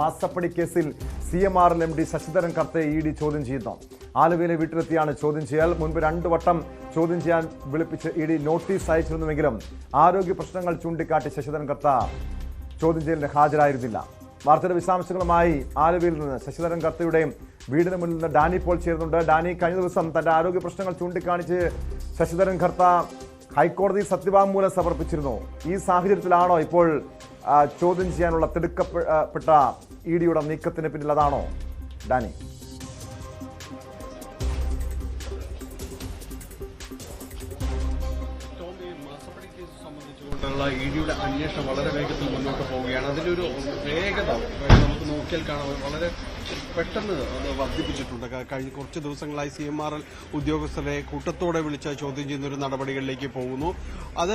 മാസപ്പടി കേസിൽ C M R L M D Sasidharan കർത്തയെ E D ചോദ്യം ചെയ്യുന്നു. ആലുവയിലെ വീട്ടിലെത്തിയാണ് ചോദ്യം ചെയ്യൽ. മുൻപ് രണ്ടു വട്ടം ചോദ്യം ചെയ്യാൻ വിളിപ്പിച്ച് ഇ ഡി നോട്ടീസ് അയച്ചിരുന്നുവെങ്കിലും ആരോഗ്യ പ്രശ്നങ്ങൾ ചൂണ്ടിക്കാട്ടി ശശിധരൻ കർത്ത ചോദ്യം ചെയ്യലിന് ഹാജരായിരുന്നില്ല. വാർത്തയുടെ വിശദാംശങ്ങളുമായി ആലുവയിൽ നിന്ന് ശശിധരൻ കർത്തയുടെയും വീടിന് മുന്നിൽ നിന്ന് ഡാനി പോൾ ചേരുന്നുണ്ട്. ഡാനി കഴിഞ്ഞ ദിവസം തന്റെ ആരോഗ്യ പ്രശ്നങ്ങൾ ചൂണ്ടിക്കാണിച്ച് ശശിധരൻ കർത്ത ഹൈക്കോടതി സത്യവാങ്മൂലം സമർപ്പിച്ചിരുന്നു. ഈ സാഹചര്യത്തിലാണോ ഇപ്പോൾ ചോദ്യം ചെയ്യാനുള്ള തിടുക്കപ്പെട്ട ഇ ഡിയുടെ നീക്കത്തിന് പിന്നിൽ അതാണോ ഡാനി ഇ ഡിയുടെ അന്വേഷണം വളരെ വേഗത്തിൽ മുന്നോട്ട് പോവുകയാണ്. അതിന്റെ ഒരു വേഗത നമുക്ക് നോക്കിയാൽ കാണാം. വളരെ പെട്ടെന്ന് അത് വർദ്ധിപ്പിച്ചിട്ടുണ്ട്. കഴിഞ്ഞ കുറച്ച് ദിവസങ്ങളായി സി എം ആർ എൽ ഉദ്യോഗസ്ഥരെ കൂട്ടത്തോടെ വിളിച്ച് ചോദ്യം ചെയ്യുന്ന ഒരു നടപടികളിലേക്ക് പോകുന്നു. അത്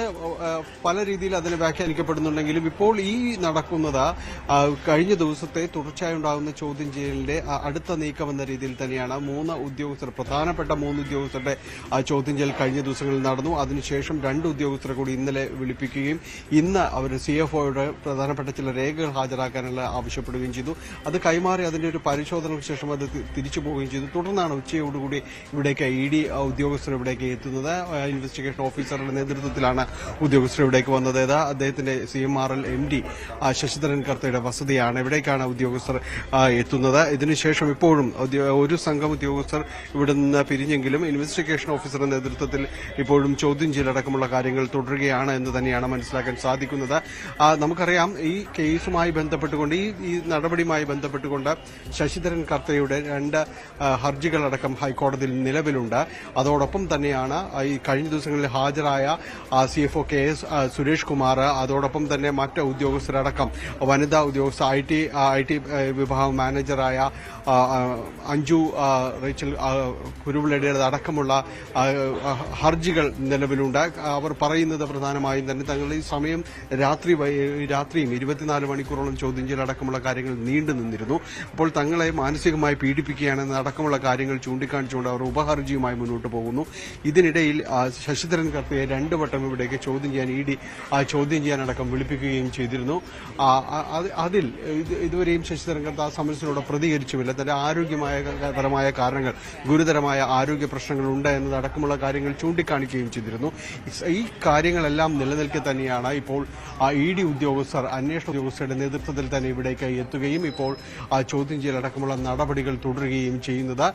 പല രീതിയിൽ അതിന് വ്യാഖ്യാനിക്കപ്പെടുന്നുണ്ടെങ്കിലും ഇപ്പോൾ ഈ നടക്കുന്നത് കഴിഞ്ഞ ദിവസത്തെ തുടർച്ചയായി ഉണ്ടാകുന്ന ചോദ്യം ചെയ്യലിന്റെ അടുത്ത നീക്കം എന്ന രീതിയിൽ തന്നെയാണ് മൂന്ന് ഉദ്യോഗസ്ഥർ പ്രധാനപ്പെട്ട മൂന്ന് ഉദ്യോഗസ്ഥരുടെ ചോദ്യം ചെയ്യൽ കഴിഞ്ഞ ദിവസങ്ങളിൽ നടന്നു. അതിനുശേഷം രണ്ട് ഉദ്യോഗസ്ഥരെ കൂടി ഇന്നലെ വിളിപ്പിക്കുകയും ഇന്ന് അവർ സി എഫ് ഒയുടെ പ്രധാനപ്പെട്ട ചില രേഖകൾ ഹാജരാക്കാനുള്ള ആവശ്യപ്പെടുകയും ചെയ്തു. അത് കൈമാറി അതിന്റെ ഒരു പരിശോധനയ്ക്ക് ശേഷം അത് തിരിച്ചു പോവുകയും ചെയ്തു. തുടർന്നാണ് ഉച്ചയോടുകൂടി ഇവിടേക്ക് ഇ ഡി ഉദ്യോഗസ്ഥർ ഇവിടേക്ക് എത്തുന്നത്. ഇൻവെസ്റ്റിഗേഷൻ ഓഫീസറുടെ നേതൃത്വത്തിലാണ് ഉദ്യോഗസ്ഥർ ഇവിടേക്ക് വന്നത്. അദ്ദേഹത്തിന്റെ C M R L M D Sasidharan കർത്തയുടെ വസതിയാണ് ഇവിടേക്കാണ് ഉദ്യോഗസ്ഥർ എത്തുന്നത്. ഇതിനുശേഷം ഇപ്പോഴും ഒരു സംഘം ഉദ്യോഗസ്ഥർ ഇവിടെ നിന്ന് പിരിഞ്ഞെങ്കിലും ഇൻവെസ്റ്റിഗേഷൻ ഓഫീസറുടെ നേതൃത്വത്തിൽ ഇപ്പോഴും ചോദ്യം ചെയ്യലടക്കമുള്ള കാര്യങ്ങൾ തുടരുകയാണ് എന്ന് തന്നെയാണ് മനസ്സിലാക്കാൻ സാധിക്കുന്നത്. നമുക്കറിയാം ഈ കേസുമായി ബന്ധപ്പെട്ടുകൊണ്ട് ഈ നടപടിയുമായി ബന്ധപ്പെട്ടുകൊണ്ട് ശശിധരൻ കർത്തയുടെ രണ്ട് ഹർജികളടക്കം ഹൈക്കോടതിയിൽ നിലവിലുണ്ട്. അതോടൊപ്പം തന്നെയാണ് ഈ കഴിഞ്ഞ ദിവസങ്ങളിൽ ഹാജരായ C F O K S Suresh Kumar അതോടൊപ്പം തന്നെ മറ്റ് ഉദ്യോഗസ്ഥരടക്കം വനിതാ ഉദ്യോഗസ്ഥ ഐ ടി ഐ ടി വിഭാഗം മാനേജറായ അഞ്ജു റേച്ചൽ ആ, കുരുവിളയുടെ അടക്കമുള്ള ഹർജികൾ നിലവിലുണ്ട്. അവർ പറയുന്നത് പ്രധാനമായും തന്നെ തങ്ങളുടെ ഈ സമയം രാത്രി രാത്രിയും ഇരുപത്തിനാല് മണിക്കൂറോളം ചോദ്യം ചെയ്യലടക്കമുള്ള കാര്യങ്ങൾ നീണ്ടു നിന്നിരുന്നു അപ്പോൾ തങ്ങളെ മാനസികമായി പീഡിപ്പിക്കുകയാണെന്ന് അടക്കമുള്ള കാര്യങ്ങൾ ചൂണ്ടിക്കാണിച്ചുകൊണ്ട് അവർ ഉപഹർജിയുമായി മുന്നോട്ട് പോകുന്നു. ഇതിനിടയിൽ ശശിധരൻ കർത്തയെ രണ്ടു വട്ടം ഇവിടേക്ക് ചോദ്യം ചെയ്യാൻ ഇ ഡി ചോദ്യം ചെയ്യാനടക്കം വിളിപ്പിക്കുകയും ചെയ്തിരുന്നു. അതിൽ ഇതുവരെയും ശശിധരൻ കർത്ത ആ സമരത്തിനോട് പ്രതികരിച്ചുമില്ല. തന്റെ ആരോഗ്യമായ കാരണങ്ങൾ ഗുരുതരമായ ആരോഗ്യ പ്രശ്നങ്ങൾ പ്രശ്നങ്ങളുണ്ട് എന്നതടക്കമുള്ള കാര്യങ്ങൾ ചൂണ്ടിക്കാണിക്കുകയും ചെയ്തിരുന്നു. ഈ കാര്യങ്ങളെല്ലാം നിലനിൽക്കെ തന്നെയാണ് ഇപ്പോൾ ഇ ഡി ഉദ്യോഗസ്ഥർ അന്വേഷണ ഉദ്യോഗസ്ഥരുടെ നേതൃത്വത്തിൽ തന്നെ ഇവിടേക്ക് എത്തുകയും ഇപ്പോൾ ആ ചോദ്യം ചെയ്യലടക്കമുള്ള നടപടികൾ തുടരുകയും ചെയ്യുന്നത്.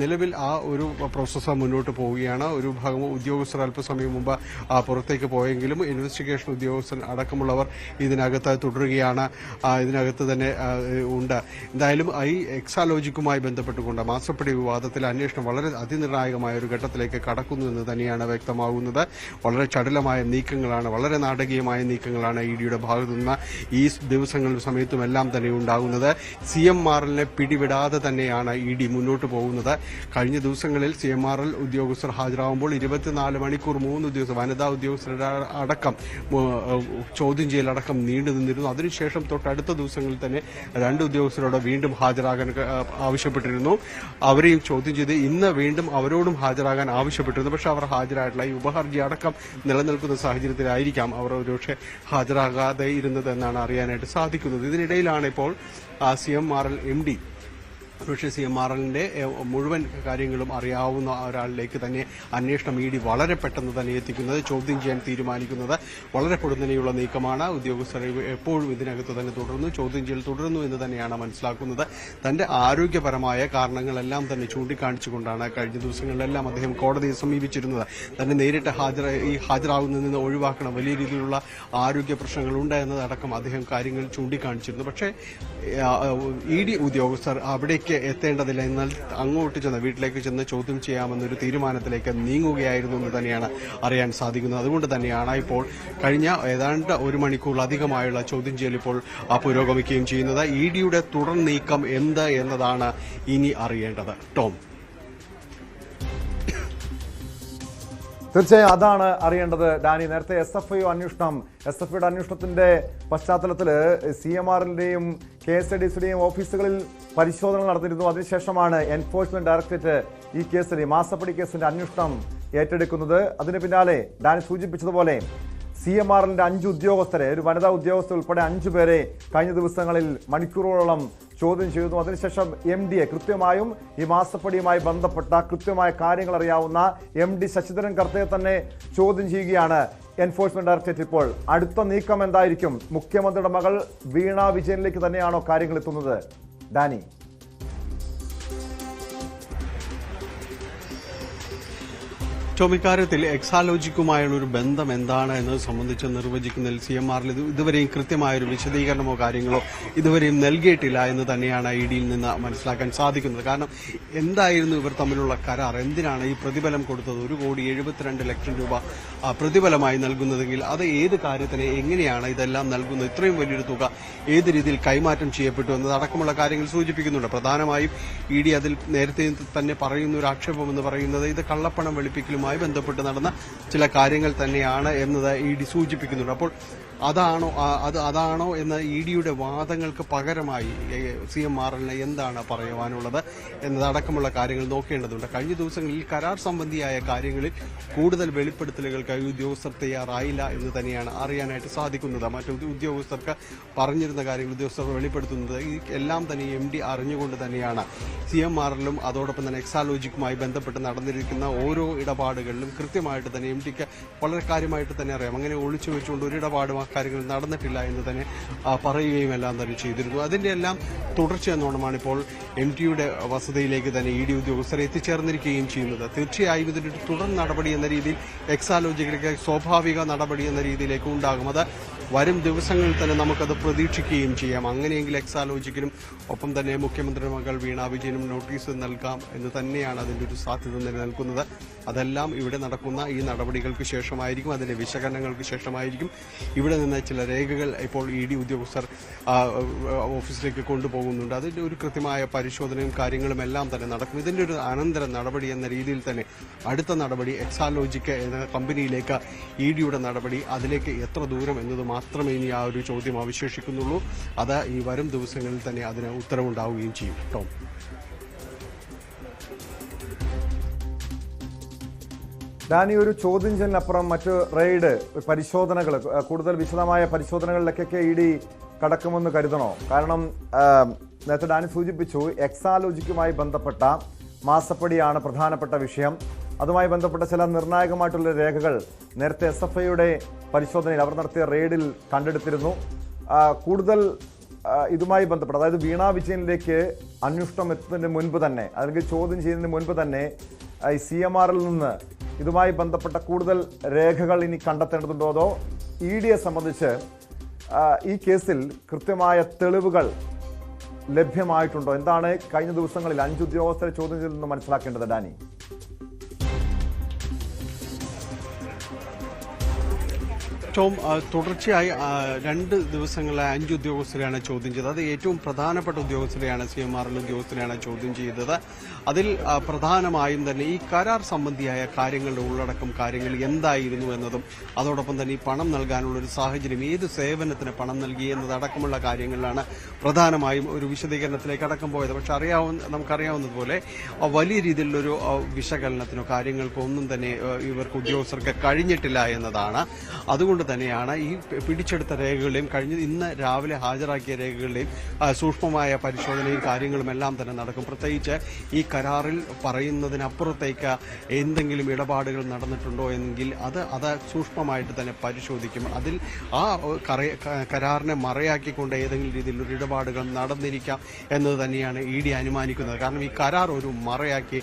നിലവിൽ ആ ഒരു പ്രോസസ്സ് മുന്നോട്ട് പോവുകയാണ്. ഒരു ഭാഗം ഉദ്യോഗസ്ഥർ അല്പസമയം മുമ്പ് പുറത്തേക്ക് പോയെങ്കിലും ഇൻവെസ്റ്റിഗേഷൻ ഉദ്യോഗസ്ഥൻ അടക്കമുള്ളവർ ഇതിനകത്ത് തുടരുകയാണ്. ഇതിനകത്ത് തന്നെ ഉണ്ട്. എന്തായാലും ഐ എക്സാലോജിക്കുമായി ബന്ധപ്പെട്ടുകൊണ്ട് മാസപ്പടി വിവാദത്തിൽ അന്വേഷണം വളരെ അതിനിർണായകമായ ഒരു ഘട്ടത്തിലേക്ക് കടക്കുന്നു എന്ന് തന്നെയാണ് വ്യക്തമാകുന്നത് വളരെ ചടുലമായ നീക്കങ്ങളാണ് വളരെ നാടകീയമായ നീക്കങ്ങളാണ് ഇ ഡിയുടെ ഭാഗത്തു നിന്ന് ഈ ദിവസങ്ങളിലും സമയത്തുമെല്ലാം തന്നെ ഉണ്ടാകുന്നത്. സി എം എല്ലിനെ പിടിവിടാതെ തന്നെയാണ് ഇ ഡി മുന്നോട്ട് പോകുന്നത്. കഴിഞ്ഞ ദിവസങ്ങളിൽ സി എം ആർ എൽ ഉദ്യോഗസ്ഥർ ഹാജരാകുമ്പോൾ ഇരുപത്തിനാല് മണിക്കൂർ മൂന്ന് ഉദ്യോഗസ്ഥർ വനിതാ ഉദ്യോഗസ്ഥരുടെ അടക്കം ചോദ്യം ചെയ്യലടക്കം നീണ്ടു നിന്നിരുന്നു. അതിനുശേഷം തൊട്ടടുത്ത ദിവസങ്ങളിൽ തന്നെ രണ്ട് ഉദ്യോഗസ്ഥരോട് വീണ്ടും ഹാജരാകാൻ ആവശ്യപ്പെട്ടിരുന്നു. അവരെയും ചോദ്യം ചെയ്ത് ഇന്ന് വീണ്ടും അവരോടും ഹാജരാകാൻ ആവശ്യപ്പെട്ടിരുന്നു. പക്ഷേ അവർ ഹാജരായിട്ടില്ല. ഈ ഉപഹർജി അടക്കം നിലനിൽക്കുന്ന സാഹചര്യത്തിലായിരിക്കാം അവർ ഒരുപക്ഷെ ഹാജരാകാതെ ഇരുന്നത് എന്നാണ് അറിയാനായിട്ട് സാധിക്കുന്നത്. ഇതിനിടയിലാണ് ഇപ്പോൾ M R L M D പക്ഷേ സി എം ആർ എല്ലിന്റെ മുഴുവൻ കാര്യങ്ങളും അറിയാവുന്ന ഒരാളിലേക്ക് തന്നെ അന്വേഷണം ഇ ഡി വളരെ പെട്ടെന്ന് തന്നെ എത്തിക്കുന്നത് ചോദ്യം ചെയ്യാൻ തീരുമാനിക്കുന്നത് വളരെ പൊടുന്നനെയുള്ള നീക്കമാണ്. ഉദ്യോഗസ്ഥർ എപ്പോഴും ഇതിനകത്ത് തന്നെ തുടർന്നു ചോദ്യം ചെയ്യൽ തുടരുന്നു എന്ന് തന്നെയാണ് മനസ്സിലാക്കുന്നത്. തന്റെ ആരോഗ്യപരമായ കാരണങ്ങളെല്ലാം തന്നെ ചൂണ്ടിക്കാണിച്ചുകൊണ്ടാണ് കഴിഞ്ഞ ദിവസങ്ങളിലെല്ലാം അദ്ദേഹം കോടതിയെ സമീപിച്ചിരുന്നത്. തന്നെ നേരിട്ട് ഹാജർ ഈ ഹാജരാകുന്നതിൽ നിന്ന് ഒഴിവാക്കണം. വലിയ രീതിയിലുള്ള ആരോഗ്യ പ്രശ്നങ്ങളുണ്ട് എന്നതടക്കം അദ്ദേഹം കാര്യങ്ങൾ ചൂണ്ടിക്കാണിച്ചിരുന്നു. പക്ഷേ ഇ ഡി ഉദ്യോഗസ്ഥർ അവിടേക്ക് എത്തേണ്ടതില്ല. എന്നാൽ അങ്ങോട്ട് ചെന്ന് വീട്ടിലേക്ക് ചെന്ന് ചോദ്യം ചെയ്യാമെന്നൊരു തീരുമാനത്തിലേക്ക് നീങ്ങുകയായിരുന്നു എന്ന് തന്നെയാണ് അറിയാൻ സാധിക്കുന്നത്. അതുകൊണ്ട് തന്നെയാണ് ഇപ്പോൾ കഴിഞ്ഞ ഏതാണ്ട് ഒരു മണിക്കൂറിലധികമായുള്ള ചോദ്യം ചെയ്യൽ ഇപ്പോൾ പുരോഗമിക്കുകയും ചെയ്യുന്നത്. ഇ ഡിയുടെ തുടർ നീക്കം എന്ത് എന്നതാണ് ഇനി അറിയേണ്ടത്. ടോം. തീർച്ചയായും അതാണ് അറിയേണ്ടത്. ഡാനി നേരത്തെ എസ് എഫ് ഐ അന്വേഷണം എസ് എഫ് ഐയുടെ അന്വേഷണത്തിന്റെ പശ്ചാത്തലത്തിൽ സി എം ആറിന്റെയും കെ എസ് എ ഡി സിയുടെയും ഓഫീസുകളിൽ പരിശോധന നടത്തിയിരുന്നു അതിനുശേഷമാണ് എൻഫോഴ്സ്മെന്റ് ഡയറക്ടറേറ്റ് ഈ കേസിൽ മാസപ്പടി കേസിന്റെ അന്വേഷണം ഏറ്റെടുക്കുന്നത്. അതിന് പിന്നാലെ ഡാനി സൂചിപ്പിച്ചതുപോലെ സി എം ആറിന്റെ അഞ്ച് ഉദ്യോഗസ്ഥരെ ഒരു വനിതാ ഉദ്യോഗസ്ഥർ ഉൾപ്പെടെ അഞ്ചു പേരെ കഴിഞ്ഞ ദിവസങ്ങളിൽ മണിക്കൂറുകളോളം ചോദ്യം ചെയ്തു. അതിനുശേഷം എം ഡിയെ കൃത്യമായും ഈ മാസപ്പടിയുമായി ബന്ധപ്പെട്ട കൃത്യമായ കാര്യങ്ങൾ അറിയാവുന്ന എം ഡി ശശിധരൻ കർത്തയെ തന്നെ ചോദ്യം ചെയ്യുകയാണ്. എൻഫോഴ്സ്മെന്റ് ഡയറക്ടറേറ്റ് ഇപ്പോൾ അടുത്ത നീക്കം എന്തായിരിക്കും? മുഖ്യമന്ത്രിയുടെ മകൾ വീണ വിജയനിലേക്ക് തന്നെയാണോ കാര്യങ്ങൾ എത്തുന്നത്? ഡാനി. ചുമക്കാര്യത്തിൽ എക്സാലോജിക്കുമായുള്ള ഒരു ബന്ധം എന്താണ് എന്നത് സംബന്ധിച്ച് നിർവചിക്കുന്നതിൽ സി എം ആറിൽ ഇതുവരെയും കൃത്യമായൊരു വിശദീകരണമോ കാര്യങ്ങളോ ഇതുവരെയും നൽകിയിട്ടില്ല എന്ന് തന്നെയാണ് ഇ ഡിയിൽ നിന്ന് മനസ്സിലാക്കാൻ സാധിക്കുന്നത്. കാരണം എന്തായിരുന്നു ഇവർ തമ്മിലുള്ള കരാർ? എന്തിനാണ് ഈ പ്രതിഫലം കൊടുത്തത്? ഒരു കോടി എഴുപത്തിരണ്ട് ലക്ഷം രൂപ പ്രതിഫലമായി നൽകുന്നതെങ്കിൽ അത് ഏത് കാര്യത്തിന് എങ്ങനെയാണ് ഇതെല്ലാം നൽകുന്നത്? ഇത്രയും വലിയൊരു തുക ഏത് രീതിയിൽ കൈമാറ്റം ചെയ്യപ്പെട്ടു എന്നത് അടക്കമുള്ള കാര്യങ്ങൾ സൂചിപ്പിക്കുന്നുണ്ട്. പ്രധാനമായും ഇ ഡി അതിൽ നേരത്തെ തന്നെ പറയുന്ന ഒരു ആക്ഷേപം എന്ന് പറയുന്നത് ഇത് കള്ളപ്പണം വെളുപ്പിക്കലുമായി ബന്ധപ്പെട്ട് നടന്ന ചില കാര്യങ്ങൾ തന്നെയാണ് എന്നത് ഇ ഡി സൂചിപ്പിക്കുന്നുണ്ട്. അപ്പോൾ അതാണോ അത് അതാണോ എന്ന ഇ ഡിയുടെ വാദങ്ങൾക്ക് പകരമായി സി എം ആർ എല്ലിന് എന്താണ് പറയുവാനുള്ളത് എന്നതടക്കമുള്ള കാര്യങ്ങൾ നോക്കേണ്ടതുണ്ട്. കഴിഞ്ഞ ദിവസങ്ങളിൽ കരാർ സംബന്ധിയായ കാര്യങ്ങളിൽ കൂടുതൽ വെളിപ്പെടുത്തലുകൾക്കായി ഉദ്യോഗസ്ഥർ തയ്യാറായില്ല എന്ന് തന്നെയാണ് അറിയാനായിട്ട് സാധിക്കുന്നത്. മറ്റു ഉദ്യോഗസ്ഥർക്ക് പറഞ്ഞിരുന്ന കാര്യങ്ങൾ ഉദ്യോഗസ്ഥർ വെളിപ്പെടുത്തുന്നത് ഈ എല്ലാം തന്നെ എം ഡി അറിഞ്ഞുകൊണ്ട് തന്നെയാണ്. സി എം ആറിലും അതോടൊപ്പം തന്നെ എക്സാലോജിക്കുമായി ബന്ധപ്പെട്ട് നടന്നിരിക്കുന്ന ഓരോ ഇടപാടുകളിലും കൃത്യമായിട്ട് തന്നെ എം ഡിക്ക് വളരെ കാര്യമായിട്ട് തന്നെ അറിയാം. അങ്ങനെ ഒളിച്ചു വെച്ചുകൊണ്ട് ഒരു ഇടപാടും കാര്യങ്ങൾ നടന്നിട്ടില്ല എന്ന് തന്നെ പറയുകയും എല്ലാം തന്നെ ചെയ്തിരുന്നു. അതിന്റെ എല്ലാം തുടർച്ച എന്നോണമാണ് ഇപ്പോൾ എം ടിയുടെ വസതിയിലേക്ക് തന്നെ ഇ ഡി ഉദ്യോഗസ്ഥർ എത്തിച്ചേർന്നിരിക്കുകയും ചെയ്യുന്നത്. തീർച്ചയായും ഇതിന്റെ തുടർ നടപടി എന്ന രീതിയിൽ എക്സാലോജിക്കിലേക്ക് സ്വാഭാവിക നടപടി എന്ന രീതിയിലേക്ക് ഉണ്ടാകും. അത് വരും ദിവസങ്ങളിൽ തന്നെ നമുക്കത് പ്രതീക്ഷിക്കുകയും ചെയ്യാം. അങ്ങനെയെങ്കിൽ എക്സാലോജിക്കിനും ഒപ്പം തന്നെ മുഖ്യമന്ത്രി മകൾ വീണ വിജയനും നോട്ടീസ് നൽകാം എന്ന് തന്നെയാണ് അതിന്റെ ഒരു സാധ്യത നിലനിൽക്കുന്നത്. അതെല്ലാം ഇവിടെ നടക്കുന്ന ഈ നടപടികൾക്ക് ശേഷമായിരിക്കും അതിന്റെ വിശകലനങ്ങൾക്ക് ശേഷമായിരിക്കും. ഇവിടെ നിന്ന് ചില രേഖകൾ ഇപ്പോൾ ഇ ഡി ഉദ്യോഗസ്ഥർ ഓഫീസിലേക്ക് കൊണ്ടുപോകുന്നുണ്ട്. അതിന്റെ ഒരു കൃത്യമായ പരിശോധനയും കാര്യങ്ങളും എല്ലാം തന്നെ നടക്കും. ഇതിന്റെ ഒരു അനന്തര നടപടി എന്ന രീതിയിൽ തന്നെ അടുത്ത നടപടി എക്സാലോജിക്ക് എന്ന കമ്പനിയിലേക്ക് ഇ ഡിയുടെ നടപടി അതിലേക്ക് എത്ര ദൂരം എന്നത് മാത്രമേ ഇനി ആ ഒരു ചോദ്യം അവശേഷിക്കുന്നുള്ളൂ. അത് ഈ വരും ദിവസങ്ങളിൽ തന്നെ അതിന് ഉത്തരവുണ്ടാവുകയും ചെയ്യും. ടോം. ഡാനി ഒരു ചോദ്യം ചെയ്യലിനപ്പുറം മറ്റ് റെയ്ഡ് പരിശോധനകൾ കൂടുതൽ വിശദമായ പരിശോധനകളിലേക്കൊക്കെ ഇ ഡി കടക്കുമെന്ന് കരുതണോ? കാരണം നേരത്തെ ഡാനി സൂചിപ്പിച്ചു എക്സാലോജിക്കുമായി ബന്ധപ്പെട്ട മാസപ്പടിയാണ് പ്രധാനപ്പെട്ട വിഷയം. അതുമായി ബന്ധപ്പെട്ട ചില നിർണായകമായിട്ടുള്ള രേഖകൾ നേരത്തെ എസ് എഫ് ഐയുടെ പരിശോധനയിൽ അവർ നടത്തിയ റെയ്ഡിൽ കണ്ടെടുത്തിരുന്നു. കൂടുതൽ ഇതുമായി ബന്ധപ്പെട്ട് അതായത് വീണ വിജയനിലേക്ക് അന്വേഷണം എത്തുന്നതിന് മുൻപ് തന്നെ അല്ലെങ്കിൽ ചോദ്യം ചെയ്യുന്നതിന് മുൻപ് തന്നെ ഈ സി എം ആറിൽ നിന്ന് ഇതുമായി ബന്ധപ്പെട്ട കൂടുതൽ രേഖകൾ ഇനി കണ്ടെത്തേണ്ടതുണ്ടോ അതോ ഇ ഡിയെ സംബന്ധിച്ച് ഈ കേസിൽ കൃത്യമായ തെളിവുകൾ ലഭ്യമായിട്ടുണ്ടോ? എന്താണ് കഴിഞ്ഞ ദിവസങ്ങളിൽ അഞ്ച് ഉദ്യോഗസ്ഥരെ ചോദ്യം ചെയ്തതെന്ന് മനസ്സിലാക്കേണ്ടത് ഡാനി? ആ, തുടർച്ചയായി രണ്ട് ദിവസങ്ങളെ അഞ്ച് ഉദ്യോഗസ്ഥരെയാണ് ചോദ്യം ചെയ്തത്. അത് ഏറ്റവും പ്രധാനപ്പെട്ട ഉദ്യോഗസ്ഥരെയാണ് സി എം ആറിൽ ഉദ്യോഗസ്ഥരെയാണ് ചോദ്യം ചെയ്തത്. അതിൽ പ്രധാനമായും തന്നെ ഈ കരാർ സംബന്ധിയായ കാര്യങ്ങളുടെ ഉള്ളടക്കം കാര്യങ്ങൾ എന്തായിരുന്നു എന്നതും അതോടൊപ്പം തന്നെ ഈ പണം നൽകാനുള്ള ഒരു സാഹചര്യം ഏത് സേവനത്തിന് പണം നൽകി എന്നതടക്കമുള്ള കാര്യങ്ങളിലാണ് പ്രധാനമായും ഒരു വിശദീകരണത്തിലേക്ക് അടക്കം പോയത്. പക്ഷെ അറിയാവുന്ന നമുക്കറിയാവുന്നതുപോലെ വലിയ രീതിയിലുള്ളൊരു വിശകലനത്തിനോ കാര്യങ്ങൾക്കോ ഒന്നും തന്നെ ഇവർക്ക് ഉദ്യോഗസ്ഥർക്ക് കഴിഞ്ഞിട്ടില്ല എന്നതാണ്. അതുകൊണ്ട് തന്നെയാണ് ഈ പിടിച്ചെടുത്ത രേഖകളെയും കഴിഞ്ഞ ഇന്ന് രാവിലെ ഹാജരാക്കിയ രേഖകളുടെയും സൂക്ഷ്മമായ പരിശോധനയും കാര്യങ്ങളും എല്ലാം തന്നെ നടക്കും. പ്രത്യേകിച്ച് ഈ കരാറിൽ പറയുന്നതിനപ്പുറത്തേക്ക് എന്തെങ്കിലും ഇടപാടുകൾ നടന്നിട്ടുണ്ടോ എങ്കിൽ അത് അത് സൂക്ഷ്മമായിട്ട് തന്നെ പരിശോധിക്കും. അതിൽ ആ കരാറിനെ മറയാക്കിക്കൊണ്ട് ഏതെങ്കിലും രീതിയിലുള്ള ഇടപാടുകൾ നടന്നിരിക്കാം എന്നത് തന്നെയാണ് ഇ ഡി അനുമാനിക്കുന്നത്. കാരണം ഈ കരാർ ഒരു മറയാക്കി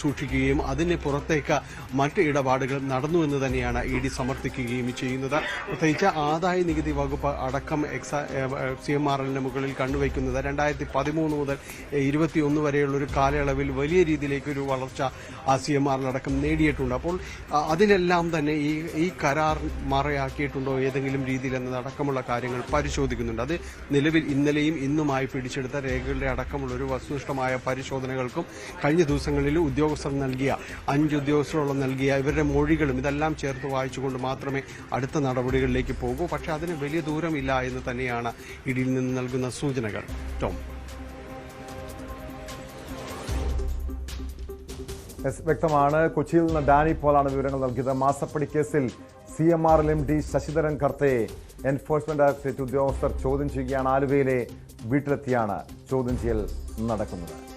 സൂക്ഷിക്കുകയും അതിന് പുറത്തേക്ക് മറ്റ് ഇടപാടുകൾ നടന്നു എന്ന് തന്നെയാണ് ഇ ഡി സമർത്ഥിക്കുകയും ചെയ്യുന്നത്. പ്രത്യേകിച്ച് ആദായ നികുതി വകുപ്പ് അടക്കം എക്സ സി എം ആർ മുകളിൽ കണ്ടുവയ്ക്കുന്നത് രണ്ടായിരത്തി പതിമൂന്ന് മുതൽ ഇരുപത്തിയൊന്ന് വരെയുള്ള ഒരു കാലയളവിൽ വലിയ രീതിയിലേക്ക് ഒരു വളർച്ച ആ സി എം ആറിലടക്കം നേടിയിട്ടുണ്ട്. അപ്പോൾ അതിനെല്ലാം തന്നെ ഈ ഈ കരാർ മറയാക്കിയിട്ടുണ്ടോ ഏതെങ്കിലും രീതിയിൽ എന്നതടക്കമുള്ള കാര്യങ്ങൾ പരിശോധിക്കുന്നുണ്ട്. അത് നിലവിൽ ഇന്നലെയും ഇന്നുമായി പിടിച്ചെടുത്ത രേഖകളുടെ അടക്കമുള്ള ഒരു വസ്തുനിഷ്ഠമായ പരിശോധനകൾക്കും കഴിഞ്ഞ ദിവസങ്ങളിൽ ഉദ്യോഗസ്ഥർ നൽകിയ അഞ്ച് ഉദ്യോഗസ്ഥരോളം നൽകിയ ഇവരുടെ മൊഴികളും ഇതെല്ലാം ചേർത്ത് വായിച്ചുകൊണ്ട് മാത്രമേ അടുത്ത നടപടികളിലേക്ക് പോകൂ. പക്ഷെ അതിന് വലിയ ദൂരമില്ല എന്ന് തന്നെയാണ് ഇടിയിൽ നിന്ന് നൽകുന്ന സൂചനകൾ. ടോം. വ്യക്തമാണ്. കൊച്ചിയിൽ നിന്ന് ഡാനി പോലാണ് വിവരങ്ങൾ നൽകിയത്. മാസപ്പടി കേസിൽ C M R L M D Sasidharan കർത്തയെ enforcement directorate ഉദ്യോഗസ്ഥർ ചോദ്യം ചെയ്യുകയാണ്. ആലുവയിലെ വീട്ടിലെത്തിയാണ് ചോദ്യം ചെയ്യൽ നടക്കുന്നത്.